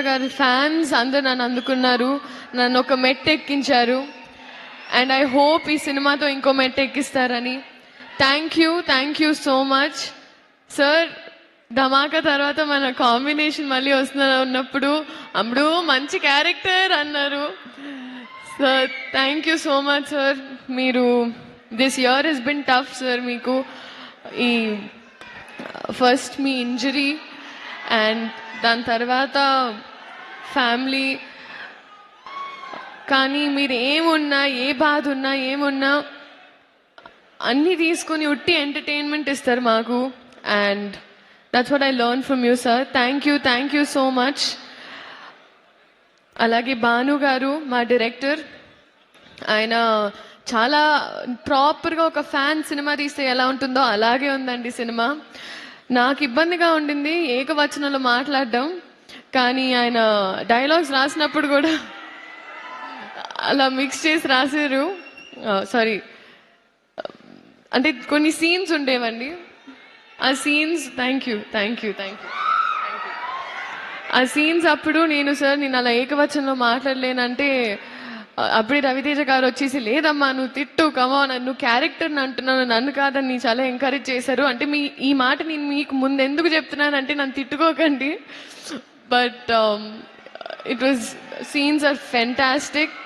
గారి ఫ్యాన్స్ అందరు నన్ను అందుకున్నారు. నన్ను ఒక మెట్ ఎక్కించారు అండ్ ఐ హోప్ ఈ సినిమాతో ఇంకో మెట్ ఎక్కిస్తారని thank you thank you so much sir Dhamaka తర్వాత మన కాంబినేషన్ మళ్ళీ వస్తున్న ఉన్నప్పుడు అప్పుడు మంచి క్యారెక్టర్ అన్నారు. Sir thank you so much sir మీరు this year has been tough sir మీకు. ఈ ఫస్ట్ మీ ఇంజరీ అండ్ దాని తర్వాత ఫ్యామిలీ. కానీ మీరు ఏమున్నా ఏ బాధ ఉన్నా ఏమున్నా అన్నీ తీసుకొని ఉట్టి ఎంటర్టైన్మెంట్ ఇస్తారు మాకు. And that's what I learn from you sir thank you thank you so much అలాగే భాను గారు మా డైరెక్టర్ ఆయన చాలా ప్రాపర్గా ఒక ఫ్యాన్ సినిమా తీస్తే ఎలా ఉంటుందో అలాగే ఉందండి సినిమా. నాకు ఇబ్బందిగా ఉండింది ఏకవచనంలో మాట్లాడడం కానీ ఆయన డైలాగ్స్ రాసినప్పుడు కూడా అలా మిక్స్ చేసి రాసారు సారీ అంటే కొన్ని సీన్స్ ఉండేవండి. ఆ scenes thank you thank you thank you ఆ సీన్స్ అప్పుడు నేను సార్ నేను అలా ఏకవచనంలో మాట్లాడలేనంటే అప్పుడే రవితేజ గారు వచ్చేసి లేదమ్మా నువ్వు తిట్టు కమా నన్ను క్యారెక్టర్ని అంటున్నాను నన్ను కాదని చాలా ఎంకరేజ్ చేశారు. అంటే మీ ఈ మాట నేను మీకు ముందు ఎందుకు చెప్తున్నానంటే నన్ను తిట్టుకోకండి. But it was scenes are fantastic